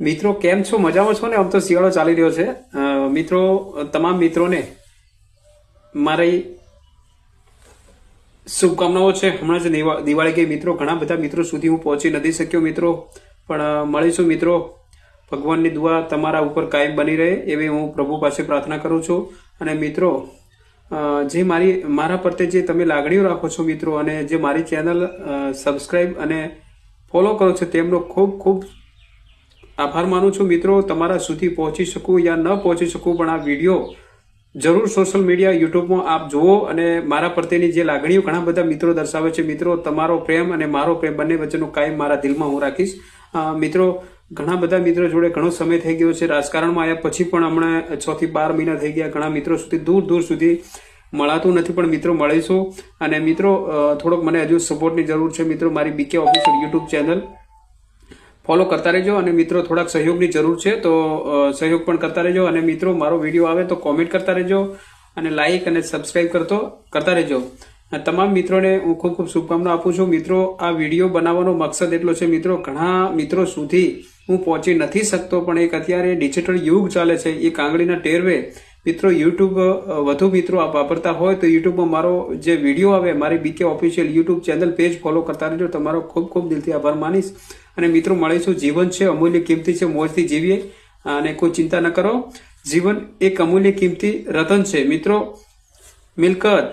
મિત્રો, કેમ છો? મજામાં છો ને? આમ તો શિયાળો ચાલી રહ્યો છે. મિત્રો, તમામ મિત્રોને મારી શુભકામનાઓ છે. હમણાં જ દિવાળી ગઈ. મિત્રો, ઘણા બધા મિત્રો સુધી હું પહોંચી નથી શક્યો, મિત્રો. પણ મળીશું, મિત્રો. ભગવાનની દુઆ તમારા ઉપર કાયમ બની રહે એવી હું પ્રભુ પાસે પ્રાર્થના કરું છું. અને, મિત્રો જે મારી, મારા પ્રત્યે જે તમે લાગણીઓ રાખો છો, મિત્રો, અને જે મારી ચેનલ સબસ્ક્રાઈબ અને ફોલો કરો છો, તેમનો ખૂબ ખૂબ આભાર માનું છું મિત્રો, તમારા સુધી પહોંચી શકું યા ન પહોંચી શકું, પણ આ વીડિયો જરૂર સોશિયલ મીડિયા યુટ્યુબમાં આપ જુઓ અને મારા પ્રત્યેની જે લાગણીઓ ઘણા બધા મિત્રો દર્શાવે છે. મિત્રો, તમારો પ્રેમ અને મારો પ્રેમ બંને વચ્ચેનું કાયમ મારા દિલમાં હું રાખીશ. મિત્રો, ઘણા બધા મિત્રો જોડે ઘણો સમય થઈ ગયો છે. રાજકારણમાં આવ્યા પછી પણ હમણાં છ થી બાર મહિના થઈ ગયા. ઘણા મિત્રો સુધી દૂર દૂર સુધી મળાતું નથી, પણ મિત્રો મળીશું. અને મિત્રો થોડોક મને હજુ સપોર્ટની જરૂર છે. મિત્રો, મારી BK official YouTube channel follow કરતા રહેજો અને મિત્રો થોડાક સહયોગની જરૂર છે, તો સહયોગ પણ કરતા રહેજો. અને મિત્રો, મારો વીડિયો આવે તો કોમેન્ટ કરતા રહેજો અને લાઇક અને સબસ્ક્રાઇબ કરતો, કરતા રહેજો. તમામ મિત્રોને હું ખૂબ ખૂબ શુભકામના આપું છું. મિત્રો, આ વીડિયો બનાવવાનો મકસદ એટલો છે, મિત્રો, ઘણા મિત્રો સુધી હું પહોંચી નથી શકતો, પણ એક અત્યારે ડિજિટલ યુગ ચાલે છે. એ આંગળીના ટેરવે મિત્રો યુટ્યુબ વધુ મિત્રો આપ વાપરતા હોય તો યુટ્યુબમાં મારો જે વીડિયો આવે, મારી BK official YouTube channel page follow કરતા રહેજો. તમારો ખૂબ ખૂબ દિલથી આભાર માનીશ. અને મિત્રો, મળીશું. જીવન છે, અમૂલ્ય કિંમતી છે, મોજથી જીવીએ. અને કોઈ ચિંતા ન કરો. જીવન એક અમૂલ્ય કિંમતી રતન છે. મિત્રો, મિલકત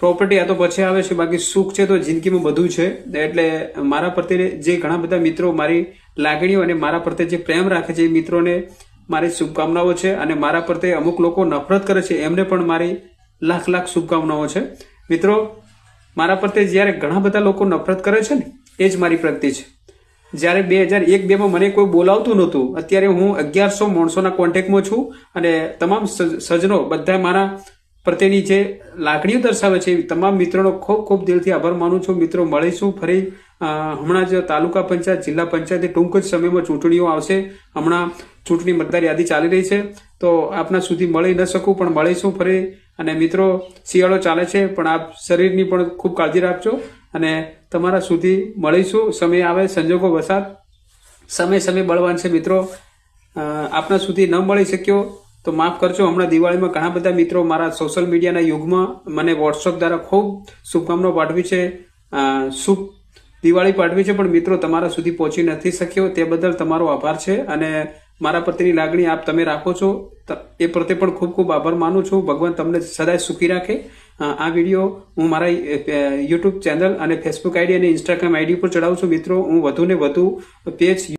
પ્રોપર્ટી આ તો પછી આવે છે, બાકી સુખ છે તો જિંદગીમાં બધું છે. એટલે મારા પ્રત્યે જે ઘણા બધા મિત્રો મારી લાગણીઓ અને મારા પ્રત્યે જે પ્રેમ રાખે છે એ મિત્રોને મારી શુભકામનાઓ છે અને મારા પ્રત્યે અમુક લોકો નફરત કરે છે, એમને પણ મારી લાખ લાખ શુભકામનાઓ છે. મિત્રો, મારા પ્રત્યે જ્યારે ઘણા બધા લોકો નફરત કરે છે ને, એ જ મારી પ્રગતિ છે. જ્યારે બે હજાર એક બેમાં મને કોઈ બોલાવતું નહોતું, અત્યારે હું અગિયારસો માણસોના કોન્ટેક્ટમાં છું અને તમામ સજ- સજ્જનો બધા મારા પ્રત્યેની જે લાગણીઓ દર્શાવે છે, તમામ મિત્રોનો ખૂબ ખૂબ દિલથી આભાર માનું છું. મિત્રો, મળીશું ફરી હમણાં જ તાલુકા પંચાયત, જિલ્લા પંચાયત ટૂંક જ સમયમાં ચૂંટણીઓ આવશે. હમણાં ચૂંટણી મતદાર યાદી ચાલી રહી છે. તો આપના સુધી મળી ન શકું, પણ મળીશું ફરી. અને મિત્રો, શિયાળો ચાલે છે, પણ આપ શરીરની પણ ખૂબ કાળજી રાખજો. અને તમારા સુધી મળીશું. સમય આવે, સંજોગો વસાત. સમય સમય બળવાન છે, મિત્રો. આપના સુધી ન મળી શક્યો. તો માફ કરજો, હમણાં દિવાળીમાં ઘણા બધા મિત્રો મારા સોશિયલ મીડિયાના યુગમાં મને વોટ્સઅપ દ્વારા ખૂબ શુભકામનાઓ પાઠવી છે. શુભ દિવાળી પાઠવી છે, પણ મિત્રો તમારા સુધી પહોંચી નથી શક્યો, તે બદલ તમારો આભાર છે અને મારા પ્રત્યેની લાગણી આપ તમે રાખો છો. એ પ્રત્યે પણ ખૂબ ખૂબ આભાર માનું છું. ભગવાન તમને સદાય સુખી રાખે. આ વીડિયો હું મારા યુટ્યુબ ચેનલ અને ફેસબુક આઈડી અને ઇન્સ્ટાગ્રામ આઈડી પર ચડાવું છું. મિત્રો, હું વધુ ને વધુ પેજ